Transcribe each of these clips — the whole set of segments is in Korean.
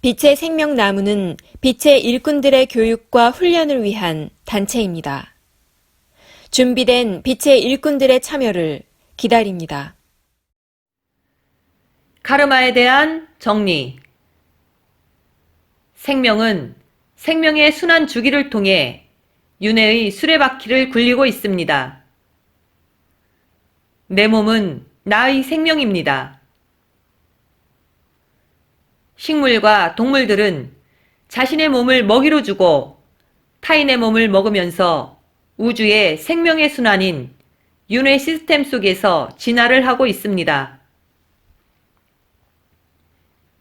빛의 생명나무는 빛의 일꾼들의 교육과 훈련을 위한 단체입니다. 준비된 빛의 일꾼들의 참여를 기다립니다. 카르마에 대한 정리. 생명은 생명의 순환 주기를 통해 윤회의 수레바퀴를 굴리고 있습니다. 내 몸은 나의 생명입니다. 식물과 동물들은 자신의 몸을 먹이로 주고 타인의 몸을 먹으면서 우주의 생명의 순환인 윤회 시스템 속에서 진화를 하고 있습니다.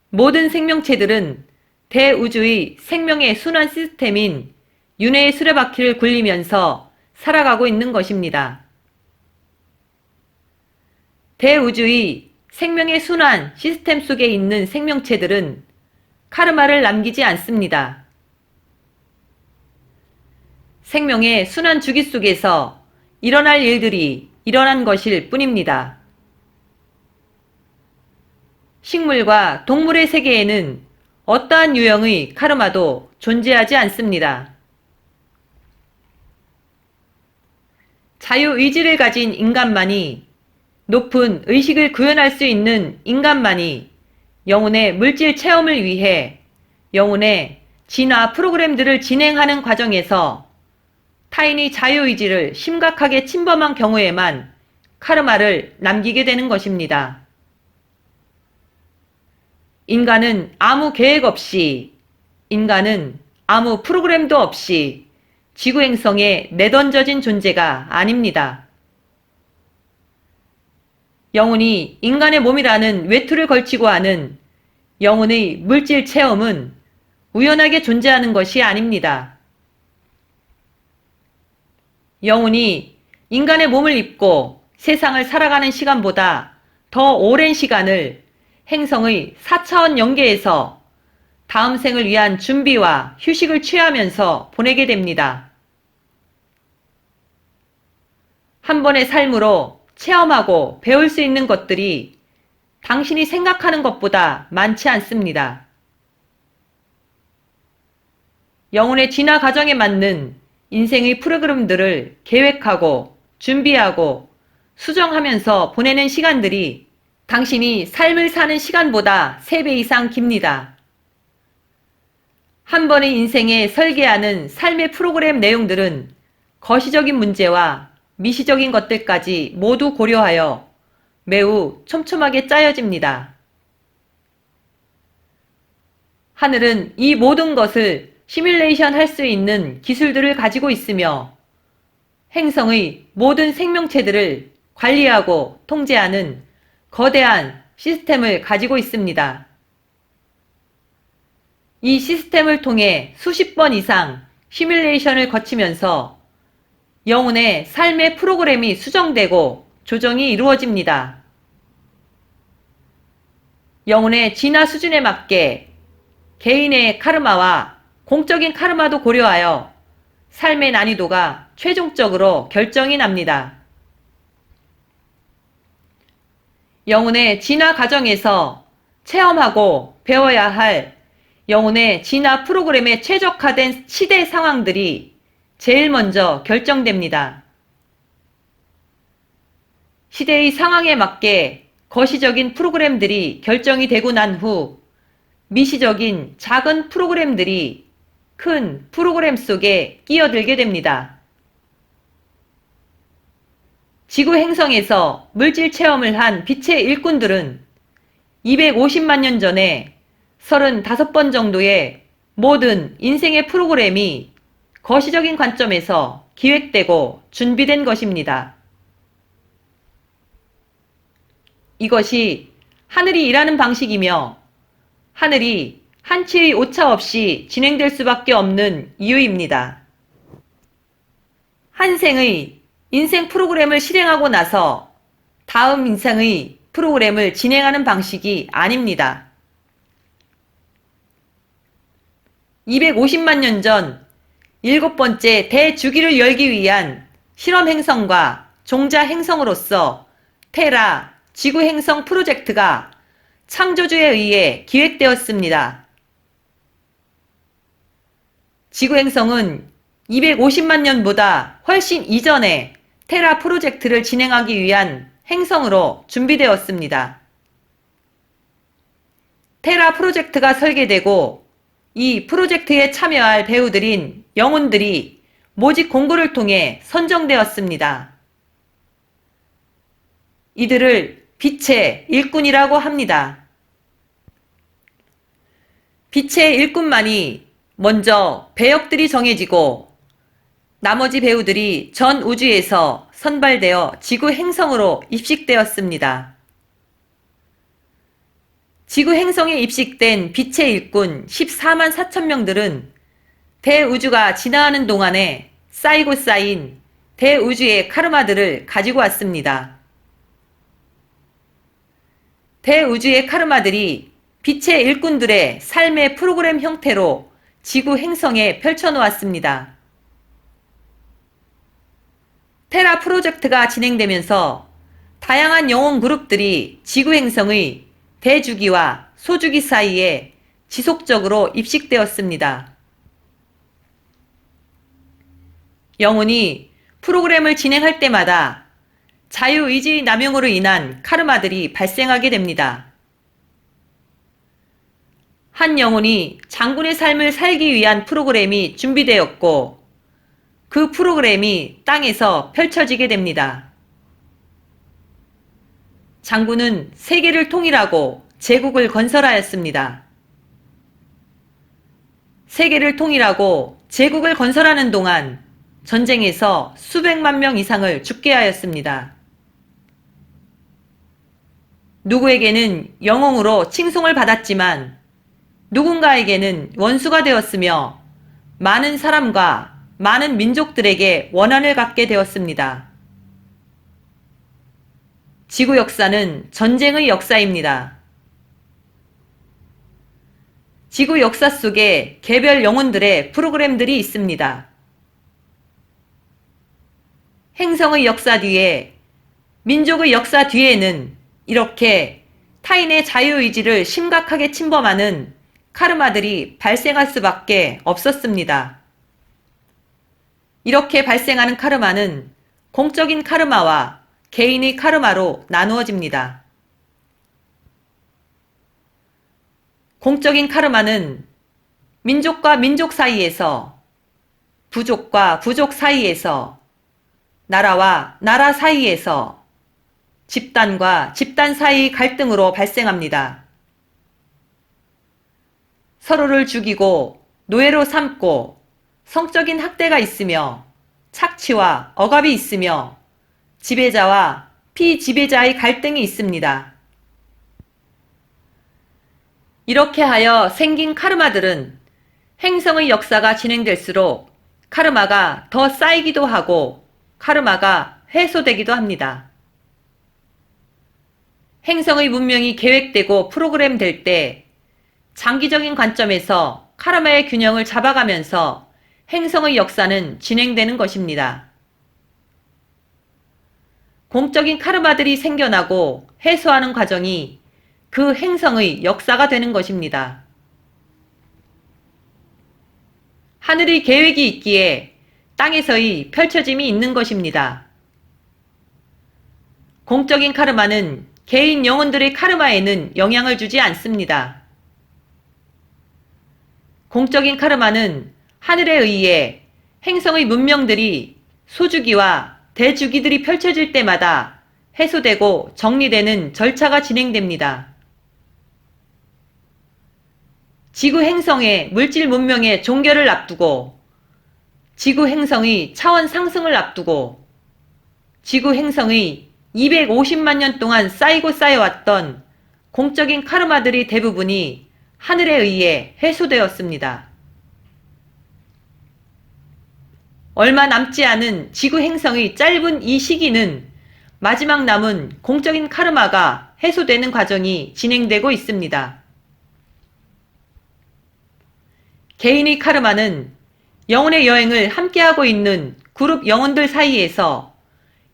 모든 생명체들은 대우주의 생명의 순환 시스템인 윤회의 수레바퀴를 굴리면서 살아가고 있는 것입니다. 대우주의 생명의 순환 시스템 속에 있는 생명체들은 카르마를 남기지 않습니다. 생명의 순환 주기 속에서 일어날 일들이 일어난 것일 뿐입니다. 식물과 동물의 세계에는 어떠한 유형의 카르마도 존재하지 않습니다. 자유의지를 가진 인간만이 높은 의식을 구현할 수 있는 인간만이 영혼의 물질 체험을 위해 영혼의 진화 프로그램들을 진행하는 과정에서 타인의 자유의지를 심각하게 침범한 경우에만 카르마를 남기게 되는 것입니다. 인간은 아무 계획 없이, 인간은 아무 프로그램도 없이 지구 행성에 내던져진 존재가 아닙니다. 영혼이 인간의 몸이라는 외투를 걸치고 하는 영혼의 물질 체험은 우연하게 존재하는 것이 아닙니다. 영혼이 인간의 몸을 입고 세상을 살아가는 시간보다 더 오랜 시간을 행성의 4차원 연계에서 다음 생을 위한 준비와 휴식을 취하면서 보내게 됩니다. 한 번의 삶으로 체험하고 배울 수 있는 것들이 당신이 생각하는 것보다 많지 않습니다. 영혼의 진화 과정에 맞는 인생의 프로그램들을 계획하고 준비하고 수정하면서 보내는 시간들이 당신이 삶을 사는 시간보다 3배 이상 깁니다. 한 번의 인생에 설계하는 삶의 프로그램 내용들은 거시적인 문제와 미시적인 것들까지 모두 고려하여 매우 촘촘하게 짜여집니다. 하늘은 이 모든 것을 시뮬레이션 할 수 있는 기술들을 가지고 있으며 행성의 모든 생명체들을 관리하고 통제하는 거대한 시스템을 가지고 있습니다. 이 시스템을 통해 수십 번 이상 시뮬레이션을 거치면서 영혼의 삶의 프로그램이 수정되고 조정이 이루어집니다. 영혼의 진화 수준에 맞게 개인의 카르마와 공적인 카르마도 고려하여 삶의 난이도가 최종적으로 결정이 납니다. 영혼의 진화 과정에서 체험하고 배워야 할 영혼의 진화 프로그램에 최적화된 시대 상황들이 제일 먼저 결정됩니다. 시대의 상황에 맞게 거시적인 프로그램들이 결정이 되고 난 후 미시적인 작은 프로그램들이 큰 프로그램 속에 끼어들게 됩니다. 지구 행성에서 물질 체험을 한 빛의 일꾼들은 250만 년 전에 35번 정도의 모든 인생의 프로그램이 거시적인 관점에서 기획되고 준비된 것입니다. 이것이 하늘이 일하는 방식이며 하늘이 한치의 오차 없이 진행될 수밖에 없는 이유입니다. 한 생의 인생 프로그램을 실행하고 나서 다음 인생의 프로그램을 진행하는 방식이 아닙니다. 250만 년 전 일곱 번째 대주기를 열기 위한 실험 행성과 종자 행성으로서 테라 지구 행성 프로젝트가 창조주에 의해 기획되었습니다. 지구 행성은 250만 년보다 훨씬 이전에 테라 프로젝트를 진행하기 위한 행성으로 준비되었습니다. 테라 프로젝트가 설계되고 이 프로젝트에 참여할 배우들인 영혼들이 모집 공고를 통해 선정되었습니다. 이들을 빛의 일꾼이라고 합니다. 빛의 일꾼만이 먼저 배역들이 정해지고 나머지 배우들이 전 우주에서 선발되어 지구 행성으로 입식되었습니다. 지구 행성에 입식된 빛의 일꾼 14만 4천 명들은 대우주가 지나가는 동안에 쌓이고 쌓인 대우주의 카르마들을 가지고 왔습니다. 대우주의 카르마들이 빛의 일꾼들의 삶의 프로그램 형태로 지구 행성에 펼쳐놓았습니다. 테라 프로젝트가 진행되면서 다양한 영혼 그룹들이 지구 행성의 대주기와 소주기 사이에 지속적으로 입식되었습니다. 영혼이 프로그램을 진행할 때마다 자유의지 남용으로 인한 카르마들이 발생하게 됩니다. 한 영혼이 장군의 삶을 살기 위한 프로그램이 준비되었고 그 프로그램이 땅에서 펼쳐지게 됩니다. 장군은 세계를 통일하고 제국을 건설하였습니다. 세계를 통일하고 제국을 건설하는 동안 전쟁에서 수백만 명 이상을 죽게 하였습니다. 누구에게는 영웅으로 칭송을 받았지만 누군가에게는 원수가 되었으며 많은 사람과 많은 민족들에게 원한을 갖게 되었습니다. 지구 역사는 전쟁의 역사입니다. 지구 역사 속에 개별 영혼들의 프로그램들이 있습니다. 행성의 역사 뒤에, 민족의 역사 뒤에는 이렇게 타인의 자유의지를 심각하게 침범하는 카르마들이 발생할 수밖에 없었습니다. 이렇게 발생하는 카르마는 공적인 카르마와 개인의 카르마로 나누어집니다. 공적인 카르마는 민족과 민족 사이에서, 부족과 부족 사이에서, 나라와 나라 사이에서, 집단과 집단 사이 갈등으로 발생합니다. 서로를 죽이고 노예로 삼고 성적인 학대가 있으며 착취와 억압이 있으며 지배자와 피지배자의 갈등이 있습니다. 이렇게 하여 생긴 카르마들은 행성의 역사가 진행될수록 카르마가 더 쌓이기도 하고 카르마가 해소되기도 합니다. 행성의 문명이 계획되고 프로그램 될 때 장기적인 관점에서 카르마의 균형을 잡아가면서 행성의 역사는 진행되는 것입니다. 공적인 카르마들이 생겨나고 해소하는 과정이 그 행성의 역사가 되는 것입니다. 하늘의 계획이 있기에 땅에서의 펼쳐짐이 있는 것입니다. 공적인 카르마는 개인 영혼들의 카르마에는 영향을 주지 않습니다. 공적인 카르마는 하늘에 의해 행성의 문명들이 소주기와 대주기들이 펼쳐질 때마다 해소되고 정리되는 절차가 진행됩니다. 지구 행성의 물질 문명의 종결을 앞두고 지구 행성의 차원 상승을 앞두고 지구 행성의 250만 년 동안 쌓이고 쌓여왔던 공적인 카르마들이 대부분이 하늘에 의해 해소되었습니다. 얼마 남지 않은 지구 행성의 짧은 이 시기는 마지막 남은 공적인 카르마가 해소되는 과정이 진행되고 있습니다. 개인의 카르마는 영혼의 여행을 함께하고 있는 그룹 영혼들 사이에서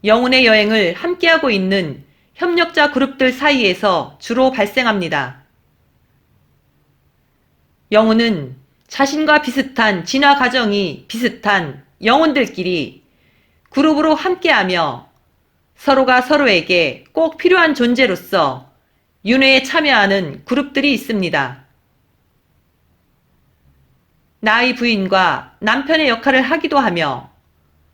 영혼의 여행을 함께하고 있는 협력자 그룹들 사이에서 주로 발생합니다. 영혼은 자신과 비슷한 진화 과정이 비슷한 영혼들끼리 그룹으로 함께하며 서로가 서로에게 꼭 필요한 존재로서 윤회에 참여하는 그룹들이 있습니다. 나의 부인과 남편의 역할을 하기도 하며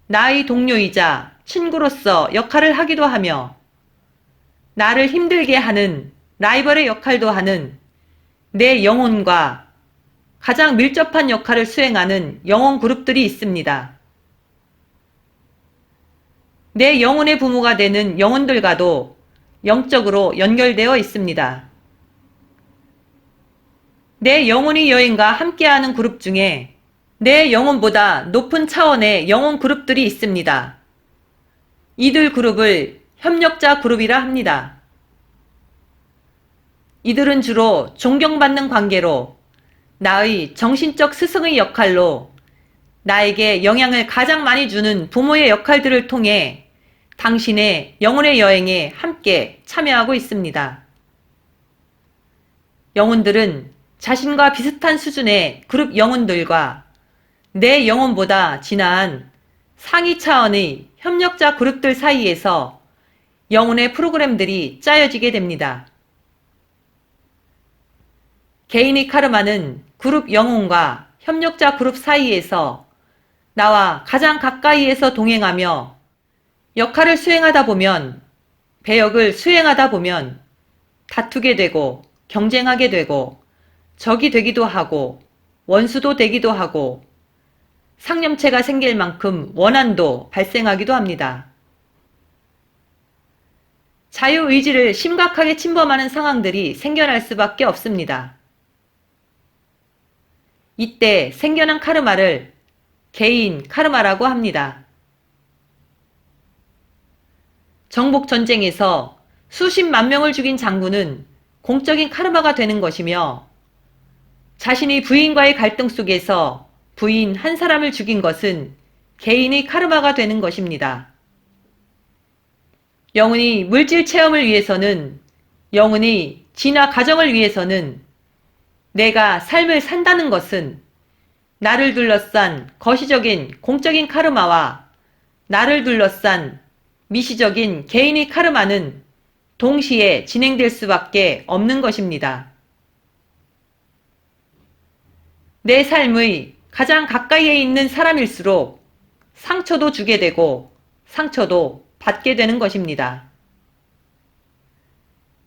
나의 동료이자 친구로서 역할을 하기도 하며 나를 힘들게 하는 라이벌의 역할도 하는 내 영혼과 가장 밀접한 역할을 수행하는 영혼 그룹들이 있습니다. 내 영혼의 부모가 되는 영혼들과도 영적으로 연결되어 있습니다. 내 영혼의 여인과 함께하는 그룹 중에 내 영혼보다 높은 차원의 영혼 그룹들이 있습니다. 이들 그룹을 협력자 그룹이라 합니다. 이들은 주로 존경받는 관계로 나의 정신적 스승의 역할로 나에게 영향을 가장 많이 주는 부모의 역할들을 통해 당신의 영혼의 여행에 함께 참여하고 있습니다. 영혼들은 자신과 비슷한 수준의 그룹 영혼들과 내 영혼보다 진한 상위 차원의 협력자 그룹들 사이에서 영혼의 프로그램들이 짜여지게 됩니다. 개인의 카르마는 그룹 영혼과 협력자 그룹 사이에서 나와 가장 가까이에서 동행하며 역할을 수행하다 보면 배역을 수행하다 보면 다투게 되고 경쟁하게 되고 적이 되기도 하고 원수도 되기도 하고 상념체가 생길 만큼 원한도 발생하기도 합니다. 자유의지를 심각하게 침범하는 상황들이 생겨날 수밖에 없습니다. 이때 생겨난 카르마를 개인 카르마라고 합니다. 정복 전쟁에서 수십만 명을 죽인 장군은 공적인 카르마가 되는 것이며 자신의 부인과의 갈등 속에서 부인 한 사람을 죽인 것은 개인의 카르마가 되는 것입니다. 영혼이 물질 체험을 위해서는 영혼이 진화 가정을 위해서는 내가 삶을 산다는 것은 나를 둘러싼 거시적인 공적인 카르마와 나를 둘러싼 미시적인 개인의 카르마는 동시에 진행될 수밖에 없는 것입니다. 내 삶의 가장 가까이에 있는 사람일수록 상처도 주게 되고 상처도 받게 되는 것입니다.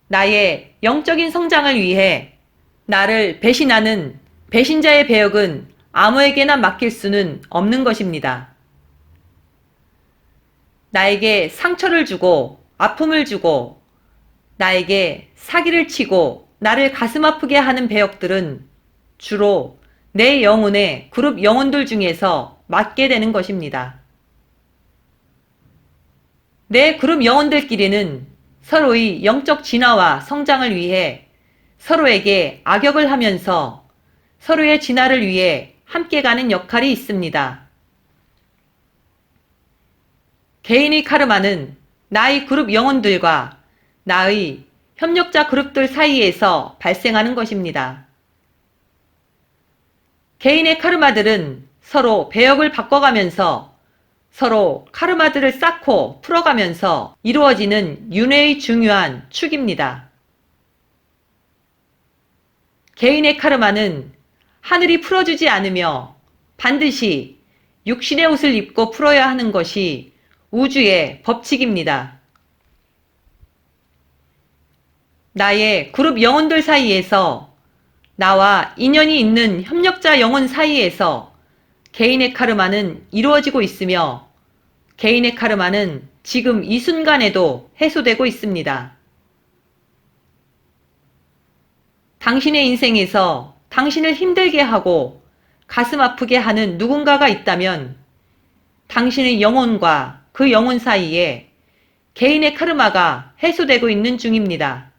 나의 영적인 성장을 위해 나를 배신하는 배신자의 배역은 아무에게나 맡길 수는 없는 것입니다. 나에게 상처를 주고 아픔을 주고 나에게 사기를 치고 나를 가슴 아프게 하는 배역들은 주로 내 영혼의 그룹 영혼들 중에서 맡게 되는 것입니다. 내 그룹 영혼들끼리는 서로의 영적 진화와 성장을 위해 서로에게 악역을 하면서 서로의 진화를 위해 함께 가는 역할이 있습니다. 개인의 카르마는 나의 그룹 영혼들과 나의 협력자 그룹들 사이에서 발생하는 것입니다. 개인의 카르마들은 서로 배역을 바꿔가면서 서로 카르마들을 쌓고 풀어가면서 이루어지는 윤회의 중요한 축입니다. 개인의 카르마는 하늘이 풀어주지 않으며 반드시 육신의 옷을 입고 풀어야 하는 것이 우주의 법칙입니다. 나의 그룹 영혼들 사이에서 나와 인연이 있는 협력자 영혼 사이에서 개인의 카르마는 이루어지고 있으며 개인의 카르마는 지금 이 순간에도 해소되고 있습니다. 당신의 인생에서 당신을 힘들게 하고 가슴 아프게 하는 누군가가 있다면 당신의 영혼과 그 영혼 사이에 개인의 카르마가 해소되고 있는 중입니다.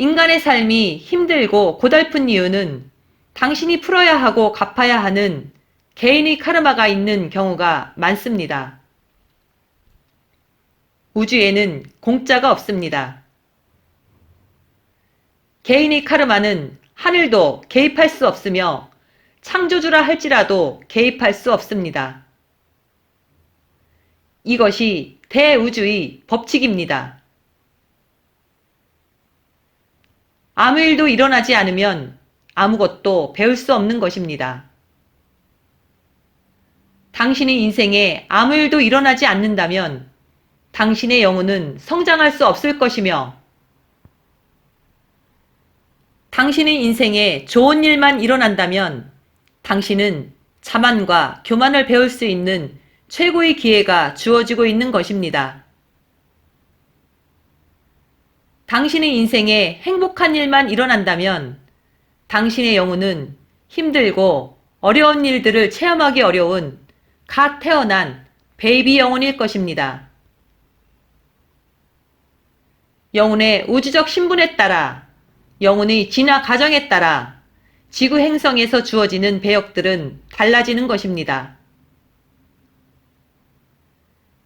인간의 삶이 힘들고 고달픈 이유는 당신이 풀어야 하고 갚아야 하는 개인의 카르마가 있는 경우가 많습니다. 우주에는 공짜가 없습니다. 개인의 카르마는 하늘도 개입할 수 없으며 창조주라 할지라도 개입할 수 없습니다. 이것이 대우주의 법칙입니다. 아무 일도 일어나지 않으면 아무것도 배울 수 없는 것입니다. 당신의 인생에 아무 일도 일어나지 않는다면 당신의 영혼은 성장할 수 없을 것이며 당신의 인생에 좋은 일만 일어난다면 당신은 자만과 교만을 배울 수 있는 최고의 기회가 주어지고 있는 것입니다. 당신의 인생에 행복한 일만 일어난다면 당신의 영혼은 힘들고 어려운 일들을 체험하기 어려운 갓 태어난 베이비 영혼일 것입니다. 영혼의 우주적 신분에 따라 영혼의 진화 과정에 따라 지구 행성에서 주어지는 배역들은 달라지는 것입니다.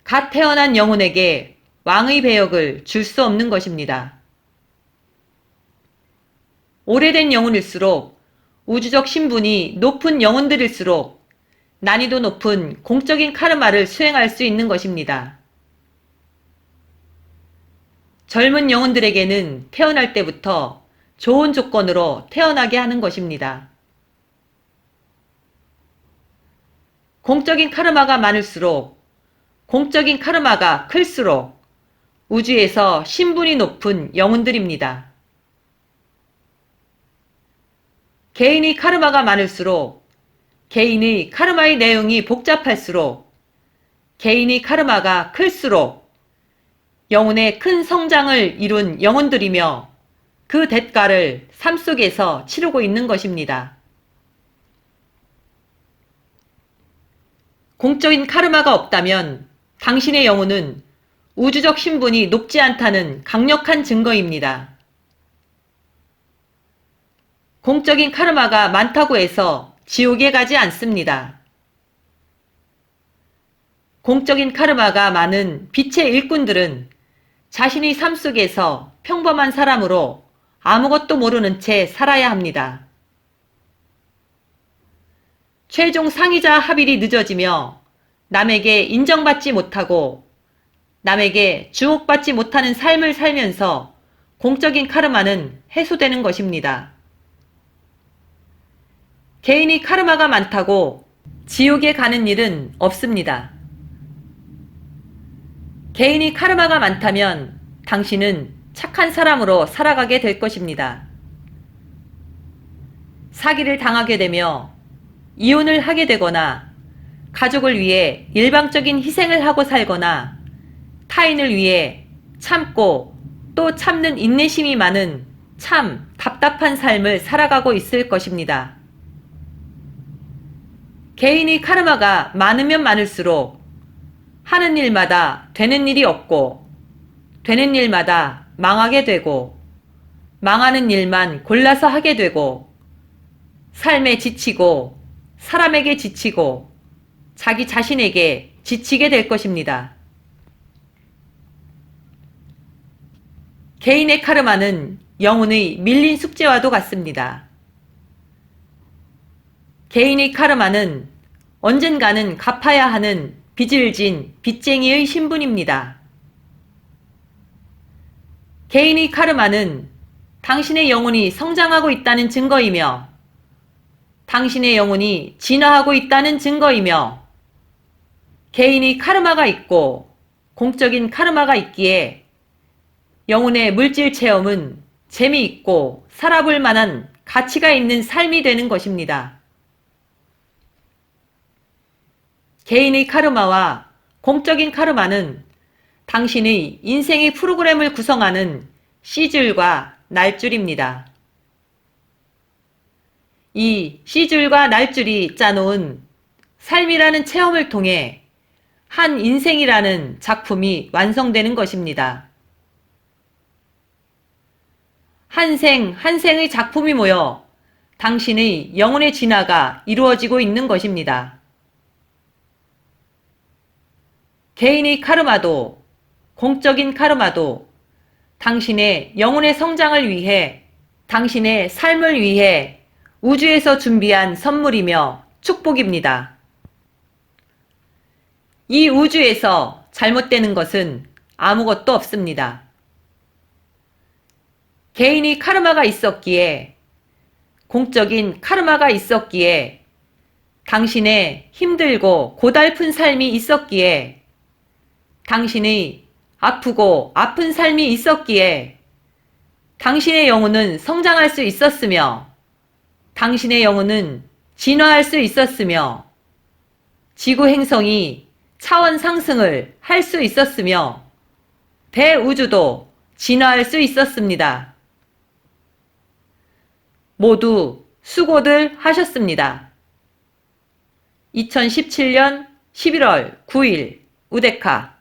갓 태어난 영혼에게 왕의 배역을 줄 수 없는 것입니다. 오래된 영혼일수록 우주적 신분이 높은 영혼들일수록 난이도 높은 공적인 카르마를 수행할 수 있는 것입니다. 젊은 영혼들에게는 태어날 때부터 좋은 조건으로 태어나게 하는 것입니다. 공적인 카르마가 많을수록 공적인 카르마가 클수록 우주에서 신분이 높은 영혼들입니다. 개인의 카르마가 많을수록 개인의 카르마의 내용이 복잡할수록 개인의 카르마가 클수록 영혼의 큰 성장을 이룬 영혼들이며 그 대가를 삶 속에서 치르고 있는 것입니다. 공적인 카르마가 없다면 당신의 영혼은 우주적 신분이 높지 않다는 강력한 증거입니다. 공적인 카르마가 많다고 해서 지옥에 가지 않습니다. 공적인 카르마가 많은 빛의 일꾼들은 자신의 삶 속에서 평범한 사람으로 아무것도 모르는 채 살아야 합니다. 최종 상의자 합일이 늦어지며 남에게 인정받지 못하고 남에게 주목받지 못하는 삶을 살면서 공적인 카르마는 해소되는 것입니다. 개인이 카르마가 많다고 지옥에 가는 일은 없습니다. 개인이 카르마가 많다면 당신은 착한 사람으로 살아가게 될 것입니다. 사기를 당하게 되며 이혼을 하게 되거나 가족을 위해 일방적인 희생을 하고 살거나 타인을 위해 참고 또 참는 인내심이 많은 참 답답한 삶을 살아가고 있을 것입니다. 개인의 카르마가 많으면 많을수록 하는 일마다 되는 일이 없고 되는 일마다 망하게 되고 망하는 일만 골라서 하게 되고 삶에 지치고 사람에게 지치고 자기 자신에게 지치게 될 것입니다. 개인의 카르마는 영혼의 밀린 숙제와도 같습니다. 개인의 카르마는 언젠가는 갚아야 하는 빚을 진 빚쟁이의 신분입니다. 개인의 카르마는 당신의 영혼이 성장하고 있다는 증거이며 당신의 영혼이 진화하고 있다는 증거이며 개인의 카르마가 있고 공적인 카르마가 있기에 영혼의 물질 체험은 재미있고 살아볼 만한 가치가 있는 삶이 되는 것입니다. 개인의 카르마와 공적인 카르마는 당신의 인생의 프로그램을 구성하는 C줄과 날줄입니다. 이 C줄과 날줄이 짜놓은 삶이라는 체험을 통해 한 인생이라는 작품이 완성되는 것입니다. 한 생, 한 생의 작품이 모여 당신의 영혼의 진화가 이루어지고 있는 것입니다. 개인의 카르마도 공적인 카르마도 당신의 영혼의 성장을 위해 당신의 삶을 위해 우주에서 준비한 선물이며 축복입니다. 이 우주에서 잘못되는 것은 아무것도 없습니다. 개인이 카르마가 있었기에, 공적인 카르마가 있었기에, 당신의 힘들고 고달픈 삶이 있었기에, 당신의 아프고 아픈 삶이 있었기에, 당신의 영혼은 성장할 수 있었으며, 당신의 영혼은 진화할 수 있었으며, 지구 행성이 차원 상승을 할 수 있었으며, 대우주도 진화할 수 있었습니다. 모두 수고들 하셨습니다. 2017년 11월 9일 우데카